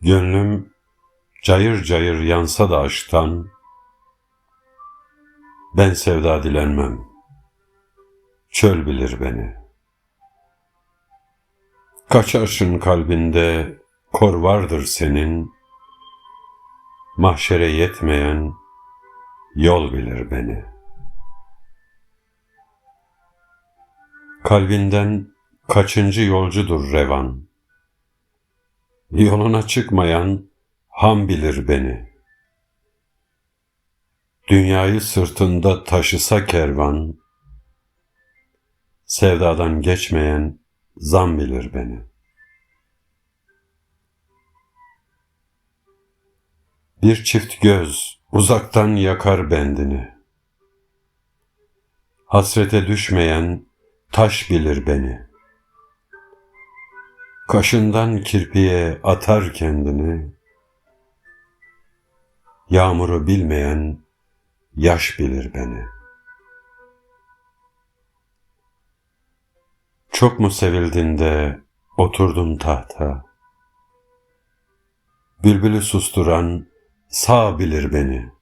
Gönlüm cayır cayır yansa da aşktan, ben sevda dilenmem, çöl bilir beni. Kaç arşın kalbinde kor vardır senin, mahşere yetmeyen yol bilir beni. Kalbinden kaçıncı yolcudur revan, Yoluna çıkmayan ham bilir beni. Dünyayı sırtında taşısa kervan, Sevdadan geçmeyen zan bilir beni. Bir çift göz uzaktan yakar bendini. Hasrete düşmeyen taş bilir beni. Kaşından kirpiye atar kendini, Yağmuru bilmeyen yaş bilir beni. Çok mu sevildin de oturdun tahta? Bülbülü susturan sağ bilir beni.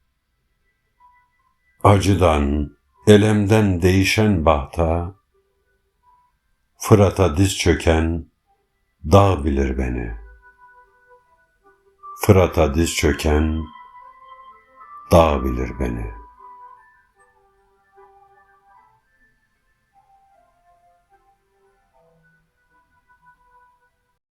Acıdan, elemden değişen bahta, Fırat'a diz çöken dağ bilir beni. Fırat'a diz çöken dağ bilir beni.''